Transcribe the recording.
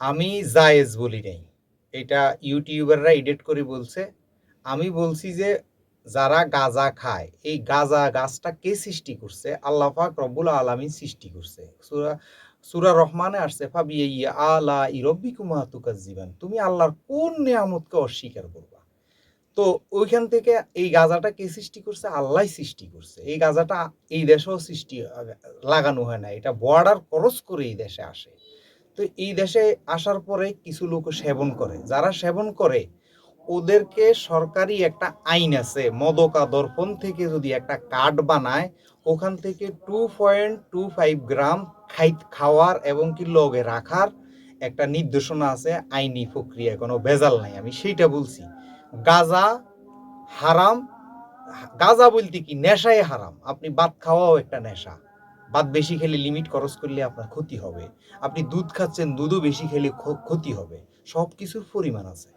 আমি জায়েজ বলি নাই। এটা ইউটিউবাররা এডিট করে বলছে। আমি বলছি যে, যারা গাজা খায়, এই গাজা গাছটা কে সৃষ্টি করছে? আল্লাহ পাক রব্বুল আলামিন সৃষ্টি করছে। সুরা, সূরা রহমানে আসছে ফাবিয়াই আলা ইরব্বিকুমা জীবন তুমি আল্লাহর কোন নিয়ামতকে অস্বীকার করবা? তো ওইখান থেকে এই গাজাটা কে সৃষ্টি করছে? আল্লাহ সৃষ্টি করছে। এই গাজাটা এই দেশেও সৃষ্টি, লাগানো হয় না। এটা বর্ডার ক্রস করে এই দেশে আসে। তো এই দেশে আসার পরে কিছু লোক সেবন করে। যারা সেবন করে, ওদেরকে সরকারি একটা আইন আছে মদকা দর্পণ থেকে যদি একটা কার্ড বানায়, ওখান থেকে two point two five gram খাই খাওয়ার এবং কি লগে রাখার একটা নির্দেশনা আছে, আইনি প্রক্রিয়া, কোনো ভেজাল নাই। আমি সেইটা বলছি। গাজা হারাম গাজা বলতে কি? নেশায় হারাম। আপনি ভাত খাওয়াও একটা নেশা। ভাত বেশি খেলে লিমিট খরচ করলে আপনার ক্ষতি হবে। আপনি দুধ খাচ্ছেন, দুধও বেশি খেলে ক্ষতি হবে। সব কিছুর পরিমাণ আছে।